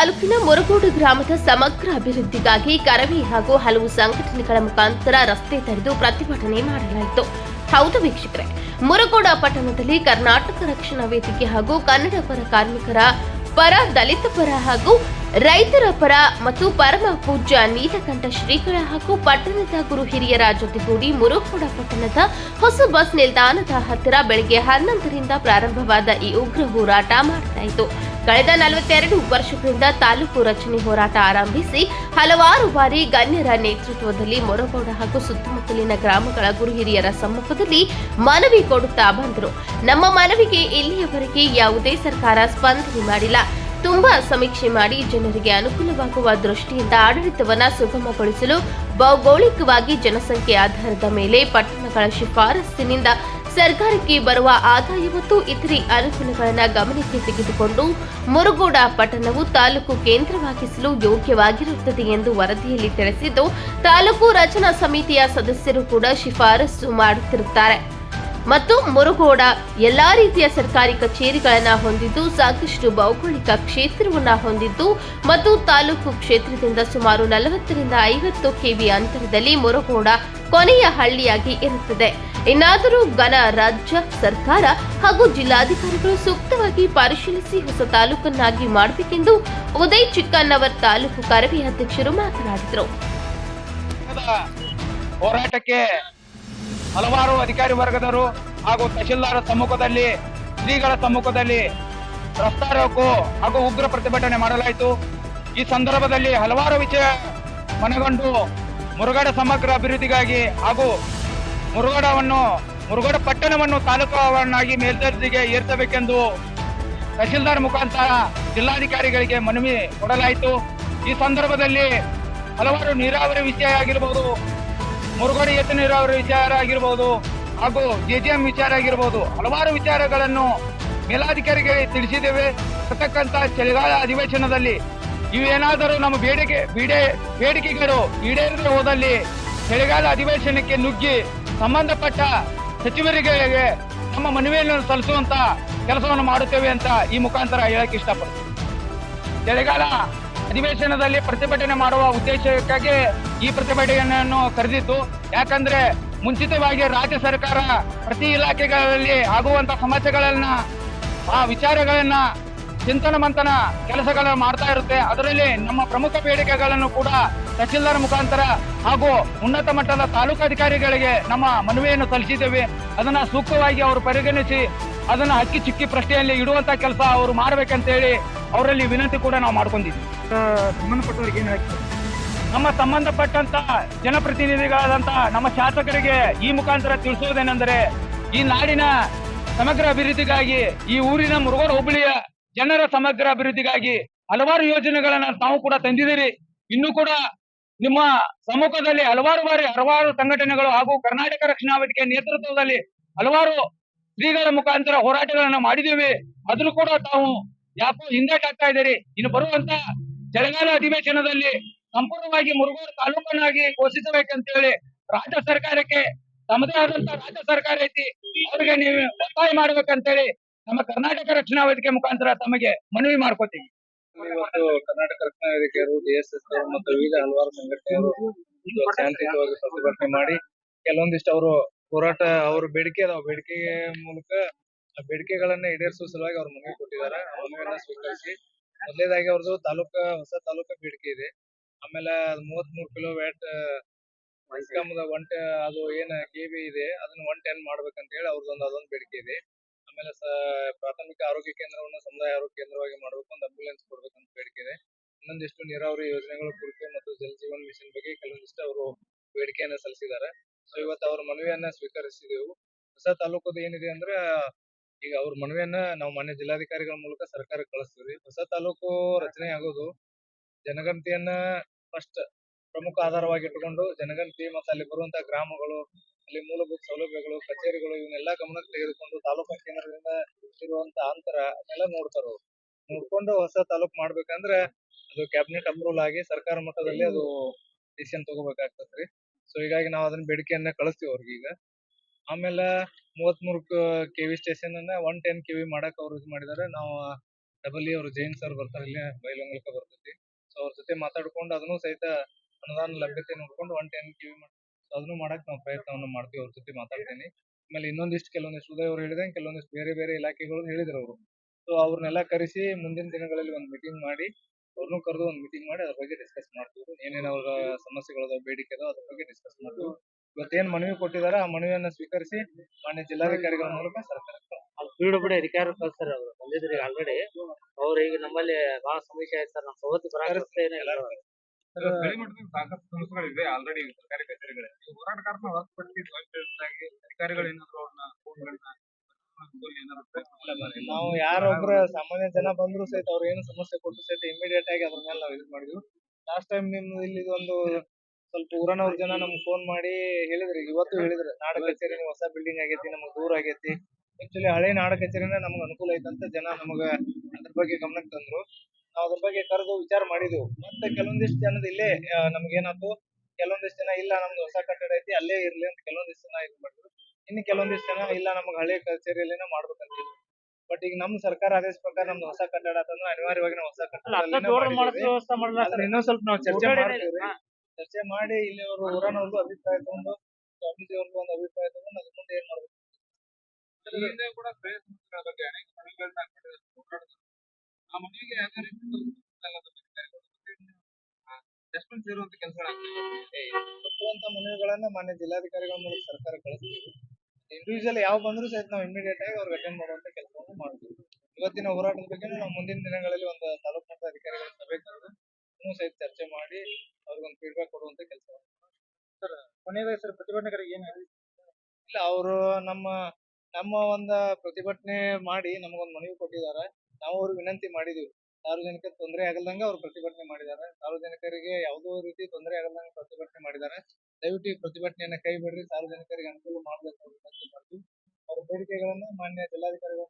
ತಾಲೂಕಿನ ಮುರಗೋಡು ಗ್ರಾಮದ ಸಮಗ್ರ ಅಭಿವೃದ್ಧಿಗಾಗಿ ಕರವಿ ಹಾಗೂ ಹಲವು ಸಂಘಟನೆಗಳ ಮುಖಾಂತರ ರಸ್ತೆ ತಡೆದು ಪ್ರತಿಭಟನೆ ಮಾಡಲಾಯಿತು. ಹೌದು ವೀಕ್ಷಕರೇ, ಮುರಗೋಡ ಪಟ್ಟಣದಲ್ಲಿ ಕರ್ನಾಟಕ ರಕ್ಷಣಾ ವೇದಿಕೆ ಹಾಗೂ ಕನ್ನಡ ಪರ ಕಾರ್ಮಿಕರ ಪರ, ದಲಿತ ಪರ ಹಾಗೂ ರೈತರ ಪರ ಮತ್ತು ಪರಮ ಪೂಜ್ಯ ನೀಲಕಂಠ ಶ್ರೀಗಳ ಹಾಗೂ ಪಟ್ಟಣದ ಗುರು ಹಿರಿಯರ ಜೊತೆಗೂಡಿ ಮುರುಗೋಡ ಪಟ್ಟಣದ ಹೊಸ ಬಸ್ ನಿಲ್ದಾಣದ ಹತ್ತಿರ ಬೆಳಗ್ಗೆ ಹನ್ನೊಂದರಿಂದ ಪ್ರಾರಂಭವಾದ ಈ ಉಗ್ರ ಹೋರಾಟ ಮಾಡಲಾಯಿತು. ಕಳೆದ ನಲವತ್ತೆರಡು ವರ್ಷಗಳಿಂದ ತಾಲೂಕು ರಚನೆ ಹೋರಾಟ ಆರಂಭಿಸಿ ಹಲವಾರು ಬಾರಿ ಗಣ್ಯರ ನೇತೃತ್ವದಲ್ಲಿ ಮೊರಗೌಡ ಹಾಗೂ ಸುತ್ತಮುತ್ತಲಿನ ಗ್ರಾಮಗಳ ಗುರು ಹಿರಿಯರ ಸಮ್ಮುಖದಲ್ಲಿ ಮನವಿ ಕೊಡುತ್ತಾ ಬಂದರು. ನಮ್ಮ ಮನವಿಗೆ ಇಲ್ಲಿಯವರೆಗೆ ಯಾವುದೇ ಸರ್ಕಾರ ಸ್ಪಂದನೆ ಮಾಡಿಲ್ಲ. ತುಂಬಾ ಸಮೀಕ್ಷೆ ಮಾಡಿ ಜನರಿಗೆ ಅನುಕೂಲವಾಗುವ ದೃಷ್ಟಿಯಿಂದ ಆಡಳಿತವನ್ನು ಸುಗಮಗೊಳಿಸಲು ಭೌಗೋಳಿಕವಾಗಿ ಜನಸಂಖ್ಯೆ ಆಧಾರದ ಮೇಲೆ ಪಟ್ಟಣಗಳ ಶಿಫಾರಸ್ಸಿನಿಂದ ಸರ್ಕಾರಕ್ಕೆ ಬರುವ ಆದಾಯ ಮತ್ತು ಇತರೆ ಅನುಕೂಲಗಳನ್ನು ಗಮನಕ್ಕೆ ತೆಗೆದುಕೊಂಡು ಮುರುಗೋಡ ಪಟ್ಟಣವು ತಾಲೂಕು ಕೇಂದ್ರವಾಗಿಸಲು ಯೋಗ್ಯವಾಗಿರುತ್ತದೆ ಎಂದು ವರದಿಯಲ್ಲಿ ತಿಳಿಸಿದ್ದು, ತಾಲೂಕು ರಚನಾ ಸಮಿತಿಯ ಸದಸ್ಯರು ಕೂಡ ಶಿಫಾರಸು ಮಾಡುತ್ತಿರುತ್ತಾರೆ. ಮತ್ತು ಮುರುಗೋಡ ಎಲ್ಲಾ ರೀತಿಯ ಸರ್ಕಾರಿ ಕಚೇರಿಗಳನ್ನ ಹೊಂದಿದ್ದು, ಸಾಕಷ್ಟು ಭೌಗೋಳಿಕ ಕ್ಷೇತ್ರವನ್ನ ಹೊಂದಿದ್ದು ಮತ್ತು ತಾಲೂಕು ಕ್ಷೇತ್ರದಿಂದ ಸುಮಾರು ನಲವತ್ತರಿಂದ ಐವತ್ತು ಕೆವಿ ಅಂತರದಲ್ಲಿ ಮುರುಗೋಡ ಕೊನೆಯ ಹಳ್ಳಿಯಾಗಿ ಇರುತ್ತದೆ. ಇನ್ನಾದರೂ ಘನ ರಾಜ್ಯ ಸರ್ಕಾರ ಹಾಗೂ ಜಿಲ್ಲಾಧಿಕಾರಿಗಳು ಸೂಕ್ತವಾಗಿ ಪರಿಶೀಲಿಸಿ ಹೊಸ ತಾಲೂಕನ್ನಾಗಿ ಮಾಡಬೇಕೆಂದು ಉದಯ್ ಚಿಕ್ಕನ್ನವರ್ ತಾಲೂಕು ಕರವಿ ಅಧ್ಯಕ್ಷರು ಮಾತನಾಡಿದರು. ಹೋರಾಟಕ್ಕೆ ಹಲವಾರು ಅಧಿಕಾರಿ ವರ್ಗದವರು ಹಾಗೂ ತಹಶೀಲ್ದಾರ ಸಮ್ಮುಖದಲ್ಲಿ, ಶ್ರೀಗಳ ಸಮ್ಮುಖದಲ್ಲಿ ರಸ್ತಾರೋಕು ಹಾಗೂ ಉಗ್ರ ಪ್ರತಿಭಟನೆ ಮಾಡಲಾಯಿತು. ಈ ಸಂದರ್ಭದಲ್ಲಿ ಹಲವಾರು ವಿಷಯ ಮನೆಗೊಂಡು ಮುರುಗಡ ಸಮಗ್ರ ಅಭಿವೃದ್ಧಿಗಾಗಿ ಹಾಗೂ ಮುರುಗಡವನ್ನು ಮುರುಗಡ ಪಟ್ಟಣವನ್ನು ತಾಲೂಕವನ್ನಾಗಿ ಮೇಲ್ದರ್ಜೆಗೆ ಏರಿಸಬೇಕೆಂದು ತಹಶೀಲ್ದಾರ್ ಮುಖಾಂತರ ಜಿಲ್ಲಾಧಿಕಾರಿಗಳಿಗೆ ಮನವಿ ಕೊಡಲಾಯಿತು. ಈ ಸಂದರ್ಭದಲ್ಲಿ ಹಲವಾರು ನೀರಾವರಿ ವಿಷಯ ಆಗಿರ್ಬೋದು ಮುರುಗೋಡಿ ಎತ್ತು ನೀರಾವರಿ ವಿಚಾರ ಆಗಿರ್ಬೋದು ಹಾಗೂ ಜೆಜಿಎಂ ವಿಚಾರ ಆಗಿರ್ಬೋದು ಹಲವಾರು ವಿಚಾರಗಳನ್ನು ಮೇಲಾಧಿಕಾರಿಗೆ ತಿಳಿಸಿದ್ದೇವೆ. ಬರ್ತಕ್ಕಂಥ ಚಳಿಗಾಲ ಅಧಿವೇಶನದಲ್ಲಿ ಇವೇನಾದರೂ ನಮ್ಮ ಬೇಡಿಕೆ, ಬೇಡೆ, ಬೇಡಿಕೆಗಳು ಈಡೇರದೆ ಹೋದಲ್ಲಿ ಚಳಿಗಾಲ ಅಧಿವೇಶನಕ್ಕೆ ನುಗ್ಗಿ ಸಂಬಂಧಪಟ್ಟ ಸಚಿವರಿಗೆ ನಮ್ಮ ಮನವಿಯನ್ನು ಸಲ್ಲಿಸುವಂತ ಕೆಲಸವನ್ನು ಮಾಡುತ್ತೇವೆ ಅಂತ ಈ ಮುಖಾಂತರ ಹೇಳಕ್ಕೆ ಇಷ್ಟಪಡ್ತೀನಿ. ಚಳಿಗಾಲ ಅಧಿವೇಶನದಲ್ಲಿ ಪ್ರತಿಭಟನೆ ಮಾಡುವ ಉದ್ದೇಶಕ್ಕಾಗಿ ಈ ಪ್ರತಿಭಟನೆಯನ್ನು ಕರೆದಿತ್ತು. ಯಾಕಂದ್ರೆ ಮುಂಚಿತವಾಗಿ ರಾಜ್ಯ ಸರ್ಕಾರ ಪ್ರತಿ ಇಲಾಖೆಗಳಲ್ಲಿ ಆಗುವಂತ ಸಮಸ್ಯೆಗಳನ್ನ, ಆ ವಿಚಾರಗಳನ್ನ, ಚಿಂತನ ಮಂಥನ ಕೆಲಸಗಳನ್ನು ಮಾಡ್ತಾ ಇರುತ್ತೆ. ಅದರಲ್ಲಿ ನಮ್ಮ ಪ್ರಮುಖ ಬೇಡಿಕೆಗಳನ್ನು ಕೂಡ ತಹಶೀಲ್ದಾರ್ ಮುಖಾಂತರ ಹಾಗೂ ಉನ್ನತ ಮಟ್ಟದ ತಾಲೂಕಾಧಿಕಾರಿಗಳಿಗೆ ನಮ್ಮ ಮನವಿಯನ್ನು ಸಲ್ಲಿಸಿದ್ದೇವೆ. ಅದನ್ನ ಸೂಕ್ತವಾಗಿ ಅವರು ಪರಿಗಣಿಸಿ, ಅದನ್ನ ಅಕ್ಕಿ ಚಿಕ್ಕಿ ಪ್ರಶ್ನೆಯಲ್ಲಿ ಇಡುವಂತ ಕೆಲಸ ಅವರು ಮಾಡ್ಬೇಕಂತ ಹೇಳಿ ಅವರಲ್ಲಿ ವಿನಂತಿ ಕೂಡ ನಾವು ಮಾಡ್ಕೊಂಡಿದ್ವಿ ಸಂಬಂಧಪಟ್ಟವರಿಗೆ ಏನಾಗ್ತದೆ ನಮ್ಮ ಸಂಬಂಧಪಟ್ಟಂತ ಜನಪ್ರತಿನಿಧಿಗಳಾದಂತ ನಮ್ಮ ಶಾಸಕರಿಗೆ ಈ ಮುಖಾಂತರ ತಿಳಿಸುವುದೇನೆಂದರೆ ಈ ನಾಡಿನ ಸಮಗ್ರ ಅಭಿವೃದ್ಧಿಗಾಗಿ, ಈ ಊರಿನ ಮುರುಗೋಡು ಹೋಬಳಿಯ ಜನರ ಸಮಗ್ರ ಅಭಿವೃದ್ಧಿಗಾಗಿ ಹಲವಾರು ಯೋಜನೆಗಳನ್ನ ತಾವು ಕೂಡ ತಂದಿದ್ದೀರಿ. ಇನ್ನು ಕೂಡ ನಿಮ್ಮ ಸಮ್ಮುಖದಲ್ಲಿ ಹಲವಾರು ಬಾರಿ ಹಲವಾರು ಸಂಘಟನೆಗಳು ಹಾಗೂ ಕರ್ನಾಟಕ ರಕ್ಷಣಾ ವೇದಿಕೆ ನೇತೃತ್ವದಲ್ಲಿ ಹಲವಾರು ಶ್ರೀಗಳ ಮುಖಾಂತರ ಹೋರಾಟಗಳನ್ನ ಮಾಡಿದ್ದೀವಿ. ಅದನ್ನು ಕೂಡ ತಾವು ಯಾಕೋ ಹಿಂದೇಟಾಗ್ತಾ ಇದ್ದೀರಿ. ಇನ್ನು ಬರುವಂತ ಚಳಿಗಾಲ ಅಧಿವೇಶನದಲ್ಲಿ ಸಂಪೂರ್ಣವಾಗಿ ಮುರುಗೋಡು ತಾಲೂಕನ್ನಾಗಿ ಘೋಷಿಸಬೇಕಂತ ಹೇಳಿ ರಾಜ್ಯ ಸರ್ಕಾರಕ್ಕೆ ತಮ್ಮದೇ ಆದಂತ ರಾಜ್ಯ ಸರ್ಕಾರ ಐತಿ ಅವರಿಗೆ ನೀವು ಒತ್ತಾಯ ಮಾಡ್ಬೇಕಂತೇಳಿ ನಮ್ಮ ಕರ್ನಾಟಕ ರಕ್ಷಣಾ ವೇದಿಕೆ ಮುಖಾಂತರ ತಮಗೆ ಮನವಿ ಮಾಡ್ಕೋತೀವಿ. ಇವತ್ತು ಕರ್ನಾಟಕ ರಕ್ಷಣಾ ವೇದಿಕೆಯವರು ಡಿಎಸ್ಎಸ್ ಮತ್ತು ವಿವಿಧ ಹಲವಾರು ಸಂಘಟನೆಯವರು ಶಾಂತಿಯುತವಾಗಿ ಪ್ರತಿಭಟನೆ ಮಾಡಿ ಕೆಲವೊಂದಿಷ್ಟು ಅವರು ಹೋರಾಟ ಅವ್ರ ಬೇಡಿಕೆ ಅದಾವ. ಬೇಡಿಕೆ ಮೂಲಕ ಆ ಬೇಡಿಕೆಗಳನ್ನ ಈಡೇರಿಸುವ ಸಲುವಾಗಿ ಅವ್ರ ಮನವಿ ಕೊಟ್ಟಿದ್ದಾರೆ. ಆ ಮನವಿಯನ್ನ ಸ್ವೀಕರಿಸಿ ಮೊದಲೇದಾಗಿ ಅವ್ರದ್ದು ತಾಲೂಕ ಹೊಸ ತಾಲೂಕ ಬೇಡಿಕೆ ಇದೆ. ಆಮೇಲೆ ಮೂವತ್ತ್ ಮೂರು ಕಿಲೋ ವ್ಯಾಟ್ ಒನ್ ಅದು ಏನ್ ಕೆಬಿ ಇದೆ ಅದನ್ನ ಒನ್ ಟೆನ್ ಮಾಡ್ಬೇಕಂತ ಹೇಳಿ ಅವ್ರದ್ದೊಂದು ಅದೊಂದು ಬೇಡಿಕೆ ಇದೆ. ಆಮೇಲೆ ಪ್ರಾಥಮಿಕ ಆರೋಗ್ಯ ಕೇಂದ್ರವನ್ನು ಸಮುದಾಯ ಆರೋಗ್ಯ ಕೇಂದ್ರವಾಗಿ ಮಾಡ್ಬೇಕು ಒಂದು ಅಂಬುಲೆನ್ಸ್ ಕೊಡ್ಬೇಕಂತ ಬೇಡಿಕೆ ಇದೆ. ಇನ್ನೊಂದಿಷ್ಟು ನೀರಾವರಿ ಯೋಜನೆಗಳ ಕುರಿತು ಮತ್ತು ಜಲ್ ಜೀವನ್ ಮಿಷನ್ ಬಗ್ಗೆ ಕೆಲವೊಂದಿಷ್ಟು ಅವರು ಬೇಡಿಕೆಯನ್ನ ಸಲ್ಲಿಸಿದ್ದಾರೆ. ಸೊ ಇವತ್ತು ಅವ್ರ ಮನವಿಯನ್ನ ಸ್ವೀಕರಿಸಿದೆವು. ಹೊಸ ತಾಲೂಕದ ಏನಿದೆ ಅಂದ್ರೆ ಈಗ ಅವ್ರ ಮನವಿಯನ್ನ ನಾವು ಮಾನ್ಯ ಜಿಲ್ಲಾಧಿಕಾರಿಗಳ ಮೂಲಕ ಸರ್ಕಾರಕ್ಕೆ ಕಳಿಸ್ತೀವಿ ಹೊಸ ತಾಲೂಕು ರಚನೆ ಆಗೋದು ಜನಗಣತಿಯನ್ನ ಫಸ್ಟ್ ಪ್ರಮುಖ ಆಧಾರವಾಗಿ ಇಟ್ಟುಕೊಂಡು ಜನಗಣತಿ ಮತ್ತು ಅಲ್ಲಿ ಬರುವಂತಹ ಗ್ರಾಮಗಳು, ಅಲ್ಲಿ ಮೂಲಭೂತ ಸೌಲಭ್ಯಗಳು, ಕಚೇರಿಗಳು ಇವನ್ನೆಲ್ಲ ಗಮನಕ್ಕೆ ತೆಗೆದುಕೊಂಡು ತಾಲೂಕಾ ಕೇಂದ್ರದಿಂದ ಇರುವಂತ ಅಂತರ ಅದನ್ನೆಲ್ಲ ನೋಡ್ತಾರ. ನೋಡ್ಕೊಂಡು ಹೊಸ ತಾಲೂಕು ಮಾಡ್ಬೇಕಂದ್ರೆ ಅದು ಕ್ಯಾಬಿನೆಟ್ ಅಪ್ರೂವಲ್ ಆಗಿ ಸರ್ಕಾರ ಮಟ್ಟದಲ್ಲಿ ಅದು ಡಿಸಿಷನ್ ತಗೋಬೇಕಾಗ್ತದ್ರಿ ಸೊ ಹೀಗಾಗಿ ನಾವು ಅದನ್ನ ಬೇಡಿಕೆಯನ್ನ ಕಳಿಸ್ತೀವಿ ಅವ್ರಿಗೆ ಈಗ ಆಮೇಲೆ ಮೂವತ್ಮೂರು ಕೆವಿ ಸ್ಟೇಷನ್ ಅನ್ನ ಒನ್ ಟೆನ್ ಕೆವಿ ಮಾಡಕ್ ಅವ್ರು ಇದು ಮಾಡಿದ್ದಾರೆ ನಾವು ಡಬಲ್ ಇ ಅವರು ಜೈನ್ ಸರ್ ಬರ್ತಾರೆ ಇಲ್ಲಿ ಬೈಲೊಂಗಲಕ ಬರ್ತೈತಿ. ಸೊ ಅವ್ರ ಜೊತೆ ಮಾತಾಡ್ಕೊಂಡು ಅದನ್ನು ಸಹಿತ ಅನುದಾನ ಲಭ್ಯತೆ ನೋಡ್ಕೊಂಡು ಒನ್ ಟೆನ್ ಕಿವಿ ಅದನ್ನು ಮಾಡಕ್ ನಾವು ಪ್ರಯತ್ನವನ್ನು ಮಾಡ್ತೀವಿ ಅವ್ರ ಜೊತೆ ಮಾತಾಡ್ತೀನಿ. ಆಮೇಲೆ ಇನ್ನೊಂದಿಷ್ಟು ಕೆಲವೊಂದಿಷ್ಟು ಉದಯ್ ಅವ್ರು ಹೇಳಿದಂಗೆ ಕೆಲವೊಂದಿಷ್ಟು ಬೇರೆ ಬೇರೆ ಇಲಾಖೆಗಳು ಹೇಳಿದ್ರು ಅವರು. ಸೊ ಅವ್ರನ್ನೆಲ್ಲ ಕರೆಸಿ ಮುಂದಿನ ದಿನಗಳಲ್ಲಿ ಒಂದು ಮೀಟಿಂಗ್ ಮಾಡಿ ಅವ್ರನ್ನೂ ಕರೆದು ಒಂದು ಮೀಟಿಂಗ್ ಮಾಡಿ ಅದ್ರ ಬಗ್ಗೆ ಡಿಸ್ಕಸ್ ಮಾಡ್ತೀವಿ. ಏನೇನು ಅವ್ರ ಸಮಸ್ಯೆಗಳದ ಬೇಡಿಕೆ ಅದಾವ ಅದ್ರ ಬಗ್ಗೆ ಡಿಸ್ಕಸ್ ಮಾಡ್ತೀವಿ. ಇವತ್ತೇನ್ ಮನವಿ ಕೊಟ್ಟಿದಾರ ಆ ಮನವಿಯನ್ನ ಸ್ವೀಕರಿಸಿ ಮಾನ್ಯ ಜಿಲ್ಲಾಧಿಕಾರಿಗಳ ಮೂಲಕ ಸರ್ಕಾರ ಪಿ ಡಬ್ಲ್ಯೂ ಅಧಿಕಾರಿ ಕಳ್ಸ್ತಾರೆ ಅವ್ರು. ಬಂದಿದ್ರಿ ಆಲ್ರೆಡಿ ಅವ್ರು ಈಗ ನಮ್ಮಲ್ಲಿ ಬಹಳ ಸಮಸ್ಯೆ ಆಯ್ತು ಸರ್. ನಮ್ಮ ಸವತ್ತು ಬರಾಕ್. ಗಡಿ ಮಟ್ಟದಲ್ಲಿ ಸಾಕಷ್ಟು ಸಮಸ್ಯೆಗಳಿದೆ ಆಲ್ರೆಡಿ ಸರ್ಕಾರಿ ಕಚೇರಿಗಳಲ್ಲಿ ಈ ಹೋರಾಟಗಾರನ ಹೊರತುಪಡಿಸಿ ಸ್ವಯಂಪ್ರೇರಿತರಾಗಿ ಅಧಿಕಾರಿಗಳು ಏನಾದ್ರು ಅವ್ರನ್ನ ಫೋನ್ಗಳನ್ನ ನಾವು ಯಾರೊಬ್ರ ಸಾಮಾನ್ಯ ಜನ ಬಂದ್ರು ಸಹಿತ ಅವ್ರ ಏನು ಸಮಸ್ಯೆ ಕೊಟ್ಟರು ಸಹಿತ ಇಮಿಡಿಯೇಟ್ ಆಗಿ ಅದ್ರ ಮೇಲೆ ನಾವು ಇದು ಮಾಡಿದ್ವಿ. ಲಾಸ್ಟ್ ಟೈಮ್ ನಿಮ್ ಇಲ್ಲಿ ಒಂದು ಸ್ವಲ್ಪ ಊರನವ್ರ ಜನ ನಮ್ಗೆ ಫೋನ್ ಮಾಡಿ ಹೇಳಿದ್ರಿ. ಇವತ್ತು ಹೇಳಿದ್ರು ನಾಡ ಕಚೇರಿ ಹೊಸ ಬಿಲ್ಡಿಂಗ್ ಆಗೈತಿ ನಮಗ್ ದೂರ ಆಗೈತಿ. ಆಕ್ಚುಲಿ ಹಳೆ ನಾಡ ಕಚೇರಿನ ನಮ್ಗೆ ಅನುಕೂಲ ಐತಂತ ಜನ ನಮಗ ಅದ್ರ ಬಗ್ಗೆ ಗಮನಕ್ಕೆ ತಂದ್ರು. ನಾವು ಅದ್ರ ಬಗ್ಗೆ ಕರೆದು ವಿಚಾರ ಮಾಡಿದ್ವು. ಮತ್ತೆ ಕೆಲವೊಂದಿಷ್ಟು ಜನದ ಇಲ್ಲೇ ನಮಗೇನಂತು ನಮ್ಗೇನಾಯ್ತು ಕೆಲವೊಂದಿಷ್ಟು ಜನ ಇಲ್ಲ ನಮ್ದು ಹೊಸ ಕಟ್ಟಡ ಐತಿ ಅಲ್ಲೇ ಇರ್ಲಿ ಅಂತ ಕೆಲವೊಂದಿಷ್ಟು ಜನ ಇದು ಮಾಡಿದ್ರು. ಇನ್ನು ಕೆಲವೊಂದಿಷ್ಟು ಜನ ಇಲ್ಲ ನಮ್ಗೆ ಹಳೆ ಕಚೇರಿಯಲ್ಲೇನೆ ಮಾಡ್ಬೇಕಂತಿದ್ರು. ಬಟ್ ಈಗ ನಮ್ ಸರ್ಕಾರ ಆದೇಶ ಪ್ರಕಾರ ನಮ್ದು ಹೊಸ ಕಟ್ಟಡ ಅಂತಂದ್ರೆ ಅನಿವಾರ್ಯವಾಗಿ ನಾವು ಹೊಸ ಕಟ್ಟಡ ಇನ್ನೊಂದ್ ಸ್ವಲ್ಪ ನಾವು ಚರ್ಚೆ ಮಾಡ್ತೀವಿ. ಚರ್ಚೆ ಮಾಡಿ ಇಲ್ಲಿ ಅವರು ಊರನವ್ರಿಗೂ ಅಭಿಪ್ರಾಯ ತಗೊಂಡು ಸ್ವಾಮೀಜಿ ಅವ್ರಿಗೂ ಒಂದು ಅಭಿಪ್ರಾಯ ತಗೊಂಡು ಅದ್ರ ಮುಂದೆ ಏನ್ ಮಾಡ್ಬೇಕು? ಹಿಂದೆ ಕೂಡ ಪ್ರಯತ್ನ ಬಗ್ಗೆ ಅನೇಕ ಮನವಿಗಳನ್ನ ಆ ರೀತಿ ಕೊಟ್ಟುವಂತ ಮನವಿಗಳನ್ನ ಮಾನ್ಯ ಜಿಲ್ಲಾಧಿಕಾರಿಗಳ ಮೂಲಕ ಸರ್ಕಾರ ಕಳಿಸ್ತೀವಿ ಇಂಡಿವಿಜುವಲ್ ಯಾವ ಬಂದ್ರು ಸಹಿತ ನಾವು ಇಮಿಡಿಯೇಟ್ ಆಗಿ ಅವ್ರಿಗೆ ಅಟೆಂಡ್ ಮಾಡುವಂತ ಕೆಲಸವನ್ನು ಮಾಡ್ತೀವಿ. ಇವತ್ತಿನ ಹೋರಾಟದ ಬಗ್ಗೆ ನಾವು ಮುಂದಿನ ದಿನಗಳಲ್ಲಿ ಒಂದು ತಾಲೂಕು ಮಟ್ಟದ ಅಧಿಕಾರಿಗಳ ಸಭೆ ಕರೆದು ಇನ್ನೂ ಸಹಿತ ಚರ್ಚೆ ಮಾಡಿ ಅವ್ರಿಗೊಂದು ಫೀಡ್ಬ್ಯಾಕ್ ಕೊಡುವಂತ ಕೆಲಸ ಸರ್ ಕೊನೆಯದಾಗಿ ಸರ್ ಪ್ರತಿಭಟನೆಗಳಿಗೆ ಏನು ಇಲ್ಲ, ಅವರು ನಮ್ಮ ನಮ್ಮ ಒಂದ ಪ್ರತಿಭಟನೆ ಮಾಡಿ ನಮಗೊಂದು ಮನವಿ ಕೊಟ್ಟಿದ್ದಾರೆ ನಾವು ಅವ್ರಿಗೆ ವಿನಂತಿ ಮಾಡಿದೀವಿ. ಸಾರ್ವಜನಿಕ ತೊಂದರೆ ಆಗಲ್ದಂಗ ಅವ್ರು ಪ್ರತಿಭಟನೆ ಮಾಡಿದ್ದಾರೆ ಸಾರ್ವಜನಿಕರಿಗೆ ಯಾವುದೋ ರೀತಿ ತೊಂದರೆ ಆಗಲ್ದಂಗ ಪ್ರತಿಭಟನೆ ಮಾಡಿದ್ದಾರೆ ದಯವಿಟ್ಟು ಈ ಪ್ರತಿಭಟನೆಯನ್ನ ಕೈ ಬಿಡ್ರಿ. ಸಾರ್ವಜನಿಕರಿಗೆ ಅನುಕೂಲ ಮಾಡಬೇಕು ಅಂತ ವಿನಂತಿ ಮಾಡ್ತೀವಿ. ಅವ್ರ ಬೇಡಿಕೆಗಳನ್ನ ಮಾನ್ಯ ಜಿಲ್ಲಾಧಿಕಾರಿಗಳ